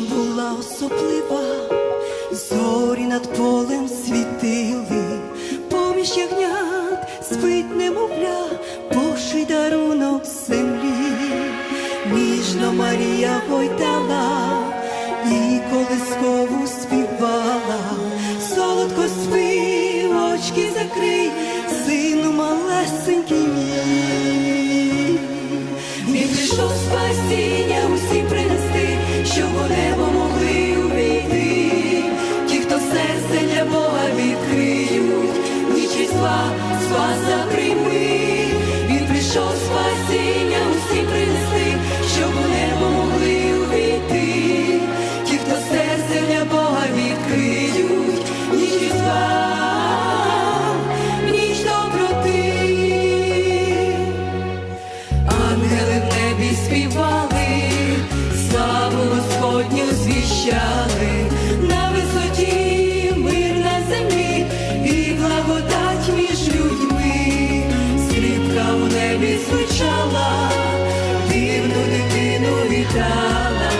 була особлива, зорі над полем світили, поміж ягнят спить немовля, Божий дарунок землі, ніжно Марія гойдала і колискову співала, солодко спи, очки закрий, сину малесенький мій. Спаса прийми. Він прийшов спасіння усім принести, щоб у могли увійти. Ті, хто серце для Бога відкриють, ніч ніч доброти. Ангели в небі співали, славу Господню звіщали, звучала, дивну дитину вітала,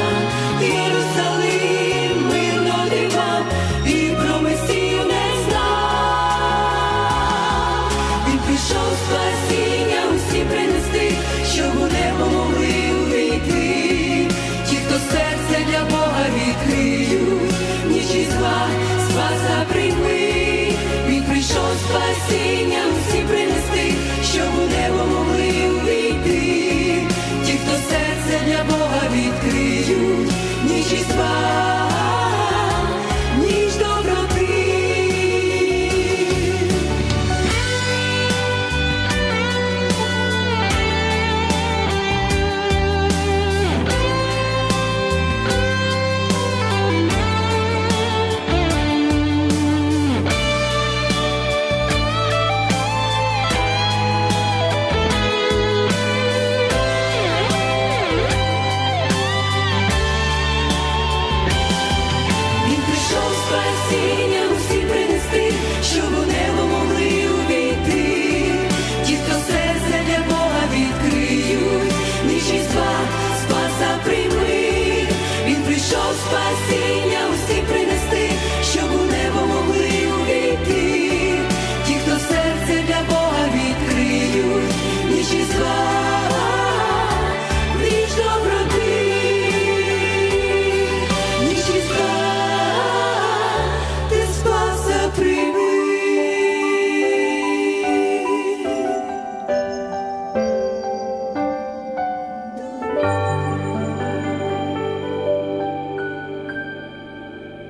Єрусалим мирно дивав і про Месію не знав. Він прийшов спасіння усі принести, щоб у небо могли увійти. Ті, хто серце для Бога відкриють, ніч і зла, спаса прийми. Він прийшов спасіння